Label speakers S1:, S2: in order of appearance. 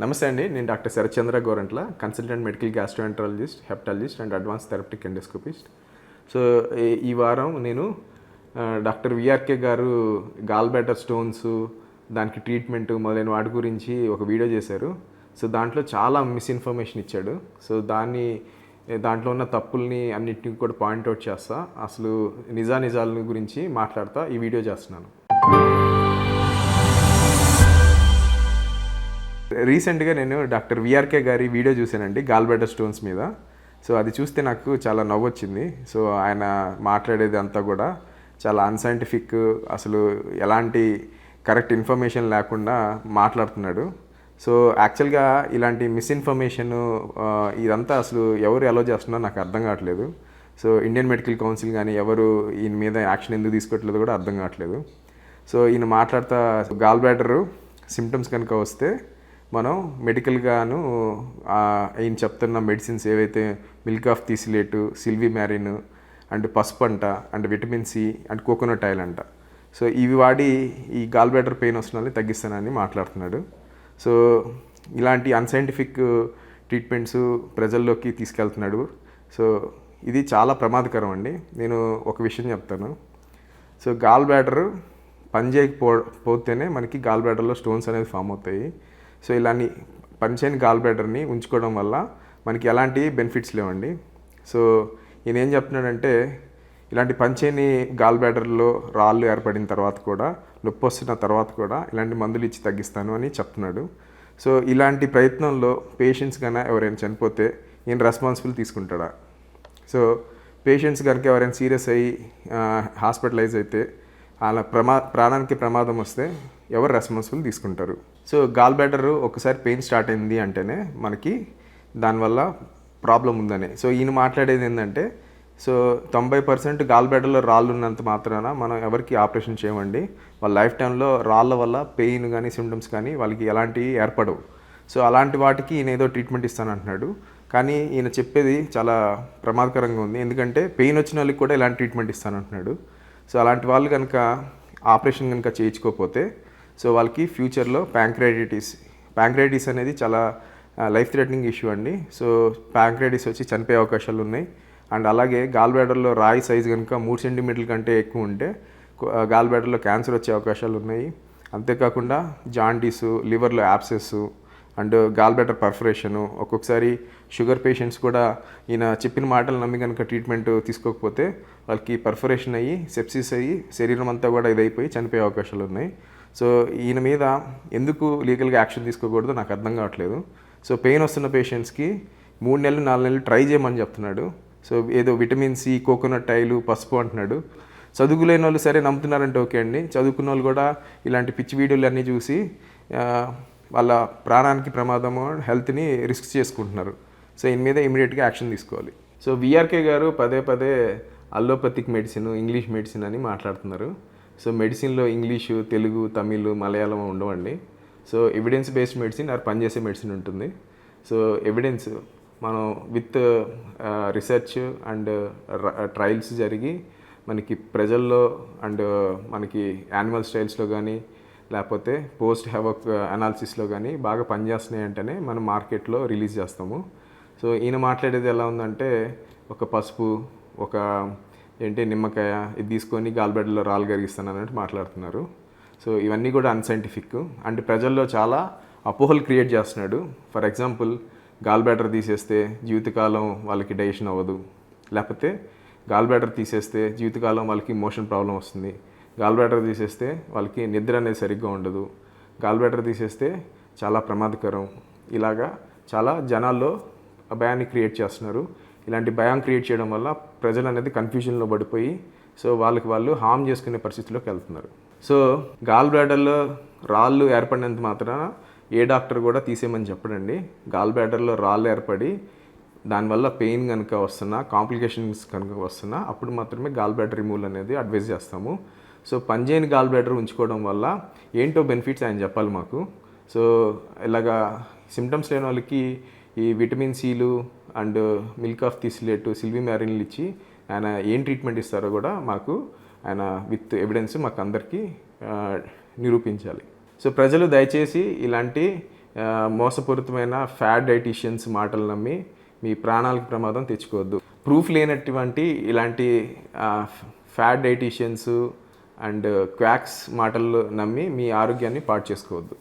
S1: నమస్తే అండి నేను doctor Sharachandra Gorantla consultant medical gastroenterologist hepatologist and advance therapeutic endoscopist. So ఈ- ఈ వారం నేను డాక్టర్ విఆర్కే గారు గాల్ బ్యాటర్ స్టోన్స్ దానికి ట్రీట్మెంట్ మొదలైన వాటి గురించి ఒక వీడియో చేశారు. సో దాంట్లో చాలా మిస్ఇన్ఫర్మేషన్ ఇచ్చాడు. సో దాన్ని దాంట్లో ఉన్న తప్పుల్ని అన్నిటిని కూడా పాయింట్అవుట్ చేస్తా. అసలు నిజా నిజాల గురించి మాట్లాడతా. ఈ వీడియో చేస్తున్నాను. రీసెంట్గా నేను డాక్టర్ విఆర్కే గారి వీడియో చూశానండి గాల్బెటర్ స్టోన్స్ మీద. సో అది చూస్తే నాకు చాలా నవ్వొచ్చింది. సో ఆయన మాట్లాడేది అంతా కూడా చాలా అన్సైంటిఫిక్ అసలు ఎలాంటి కరెక్ట్ ఇన్ఫర్మేషన్ లేకుండా మాట్లాడుతున్నాడు. సో యాక్చువల్గా ఇలాంటి మిస్ఇన్ఫర్మేషన్ ఇదంతా అసలు ఎవరు ఎలా చేస్తున్నారో నాకు అర్థం కావట్లేదు. సో ఇండియన్ మెడికల్ కౌన్సిల్ కానీ ఎవరు ఈయన మీద యాక్షన్ ఎందుకు తీసుకోవట్లేదు కూడా అర్థం కావట్లేదు. సో ఈయన మాట్లాడుతా గాల్ బ్లాడరు సిమ్టమ్స్ కనుక వస్తే మనం మెడికల్గాను ఆయన చెప్తున్న మెడిసిన్స్ ఏవైతే milk of thistle silymarin and పసుపు అంట and vitamin C and coconut oil అంట. సో ఇవి వాడి ఈ గాల్ బ్లాడర్ పెయిన్ వస్తున్నది తగ్గిస్తానని మాట్లాడుతున్నాడు. సో ఇలాంటి అన్సైంటిఫిక్ ట్రీట్మెంట్స్ ప్రజల్లోకి తీసుకెళ్తున్నాడు. సో ఇది చాలా ప్రమాదకరం అండి. నేను ఒక విషయం చెప్తాను. సో గాల్ బ్లాడర్ పనిచేయకపో పోతేనే మనకి గాల్ బ్లాడర్లో స్టోన్స్ అనేది ఫామ్ అవుతాయి. సో ఇలాని పనిచేయని గాల్ బ్లాడర్ని ఉంచుకోవడం వల్ల మనకి ఎలాంటి బెనిఫిట్స్ లేవండి. సో ఈయన ఏం చెప్తున్నాడంటే ఇలాంటి పంచేని గాల్ బ్లాడర్లో రాళ్ళు ఏర్పడిన తర్వాత కూడా నొప్పి వస్తున్న తర్వాత కూడా ఇలాంటి మందులు ఇచ్చి తగ్గిస్తాను అని చెప్తున్నాడు. సో ఇలాంటి ప్రయత్నంలో పేషెంట్స్ కన్నా ఎవరైనా చనిపోతే ఈయన రెస్పాన్సిబుల్ తీసుకుంటాడా? సో పేషెంట్స్ కనుక ఎవరైనా సీరియస్ అయ్యి హాస్పిటలైజ్ అయితే అలా ప్రమా ప్రాణానికి ప్రమాదం వస్తే ఎవరు రెస్పాన్సిబుల్ తీసుకుంటారు? సో గాల్ బ్లాడర్ ఒకసారి పెయిన్ స్టార్ట్ అయింది అంటేనే మనకి దానివల్ల ప్రాబ్లం ఉందని. సో ఈయన మాట్లాడేది ఏంటంటే సో తొంభై పర్సెంట్ గాల్ బ్లాడర్లో రాళ్ళు ఉన్నంత మాత్రాన మనం ఎవరికి ఆపరేషన్ చేయమండి. వాళ్ళ లైఫ్ టైంలో రాళ్ళ వల్ల పెయిన్ కానీ సిమ్టమ్స్ కానీ వాళ్ళకి ఎలాంటివి ఏర్పడవు. సో అలాంటి వాటికి ఈయన ఏదో ట్రీట్మెంట్ ఇస్తానంటున్నాడు. కానీ ఈయన చెప్పేది చాలా ప్రమాదకరంగా ఉంది. ఎందుకంటే పెయిన్ వచ్చిన వాళ్ళకి కూడా ఇలాంటి ట్రీట్మెంట్ ఇస్తాను అంటున్నాడు సో అలాంటి వాళ్ళు కనుక ఆపరేషన్ కనుక చేయించుకోకపోతే సో వాళ్ళకి ఫ్యూచర్లో ప్యాంక్రైటిస్ ప్యాంక్రైటిస్ అనేది చాలా లైఫ్ థ్రెటనింగ్ ఇష్యూ అండి. సో ప్యాంక్రైటిస్ వచ్చి చనిపోయే అవకాశాలు ఉన్నాయి. అండ్ అలాగే గాల్ బ్యాడర్లో రాయి సైజ్ కనుక మూడు సెంటీమీటర్ల కంటే ఎక్కువ ఉంటే గాల్ బ్యాడర్లో క్యాన్సర్ వచ్చే అవకాశాలు ఉన్నాయి. అంతేకాకుండా jaundice లివర్లో abscess and gall bladder perforation ఒక్కొక్కసారి షుగర్ పేషెంట్స్ కూడా ఈయన చెప్పిన మాటలు నమ్మి కనుక ట్రీట్మెంట్ తీసుకోకపోతే వాళ్ళకి పర్ఫరేషన్ అయ్యి సెప్సిస్ అయ్యి శరీరం అంతా కూడా ఇదైపోయి చనిపోయే అవకాశాలు ఉన్నాయి. సో ఈయన మీద ఎందుకు లీగల్గా యాక్షన్ తీసుకోకూడదో నాకు అర్థం కావట్లేదు. సో పెయిన్ వస్తున్న పేషెంట్స్కి మూడు నెలలు నాలుగు నెలలు ట్రై చేయమని చెప్తున్నాడు. సో ఏదో విటమిన్ సి కోకోనట్ ఆయిల్ పసుపు అంటున్నాడు. చదువులేని వాళ్ళు సరే నమ్ముతున్నారంటే ఓకే అండి. చదువుకున్న వాళ్ళు కూడా ఇలాంటి పిచ్చి వీడియోలు అన్నీ చూసి వాళ్ళ ప్రాణానికి ప్రమాదము హెల్త్ని రిస్క్ చేసుకుంటున్నారు. సో ఈయన మీద ఇమీడియట్గా యాక్షన్ తీసుకోవాలి. సో విఆర్కే గారు పదే పదే అల్లోపతిక్ మెడిసిన్ ఇంగ్లీష్ మెడిసిన్ అని మాట్లాడుతున్నారు. సో మెడిసిన్లో ఇంగ్లీషు తెలుగు తమిళ్ మలయాళం ఉండవండి. So evidence based medicine or పనిచేసే మెడిసిన్ ఉంటుంది. సో ఎవిడెన్స్ మనం విత్ రీసెర్చ్ అండ్ ట్రయల్స్ జరిగి మనకి ప్రజల్లో అండ్ మనకి యానిమల్ స్టైల్స్లో కానీ లేకపోతే పోస్ట్ హెవక్ అనాలిసిస్లో కానీ బాగా పనిచేస్తున్నాయి అంటేనే మనం మార్కెట్లో రిలీజ్ చేస్తాము. సో ఈయన మాట్లాడేది ఎలా ఉందంటే ఒక పసుపు ఒక ఏంటి నిమ్మకాయ ఇది తీసుకొని గాల్బెడ్లో రాళ్ళు కరిగిస్తాను అన్నట్టు మాట్లాడుతున్నారు. సో ఇవన్నీ కూడా అన్సైంటిఫిక్. అంటే ప్రజల్లో చాలా అపోహలు క్రియేట్ చేస్తున్నాడు. ఫర్ ఎగ్జాంపుల్ గాల్ బ్యాటర్ తీసేస్తే జీవితకాలం వాళ్ళకి డైజెషన్ అవ్వదు. లేకపోతే గాల్ బ్యాటర్ తీసేస్తే జీవితకాలం వాళ్ళకి మోషన్ ప్రాబ్లం వస్తుంది. గాల్ బ్యాటర్ తీసేస్తే వాళ్ళకి నిద్ర అనేది సరిగ్గా ఉండదు. గాల్ బ్యాటర్ తీసేస్తే చాలా ప్రమాదకరం. ఇలాగా చాలా జనాల్లో భయాన్ని క్రియేట్ చేస్తున్నారు. ఇలాంటి భయం క్రియేట్ చేయడం వల్ల ప్రజలు అనేది కన్ఫ్యూజన్లో పడిపోయి సో వాళ్ళకి వాళ్ళు హామ్ చేసుకునే పరిస్థితిలోకి వెళ్తున్నారు. సో గాల్ బ్లాడర్లో రాళ్ళు ఏర్పడినంత మాత్రాన ఏ డాక్టర్ కూడా తీసేయమని చెప్పడండి. గాల్ బ్లాడర్లో రాళ్ళు ఏర్పడి దానివల్ల పెయిన్ కనుక వస్తున్నా కాంప్లికేషన్స్ కనుక వస్తున్నా అప్పుడు మాత్రమే గాల్ బ్లాడర్ రిమూవల్ అనేది అడ్వైజ్ చేస్తాము. సో పనిచేయని గాల్ బ్లాడర్ ఉంచుకోవడం వల్ల ఏంటో బెనిఫిట్స్ ఆయన చెప్పాలి మాకు. సో ఇలాగా సిమ్టమ్స్ లేని వాళ్ళకి ఈ విటమిన్ సీలు అండ్ మిల్క్ ఆఫ్ తీసిలేటు సిల్వీ మ్యారిన్లు ఇచ్చి ఆయన ఏం ట్రీట్మెంట్ ఇస్తారో కూడా మాకు ఆయన విత్ ఎవిడెన్స్ మాకు అందరికీ నిరూపించాలి. సో ప్రజలు దయచేసి ఇలాంటి మోసపూరితమైన ఫ్యాడ్ డైటీషియన్స్ మాటలు నమ్మి మీ ప్రాణాలకు ప్రమాదం తెచ్చుకోవద్దు. ప్రూఫ్ లేనటువంటి ఇలాంటి ఫ్యాడ్ డైటీషియన్స్ అండ్ క్వాక్స్ మాటలు నమ్మి మీ ఆరోగ్యాన్ని పాడు చేసుకోవద్దు.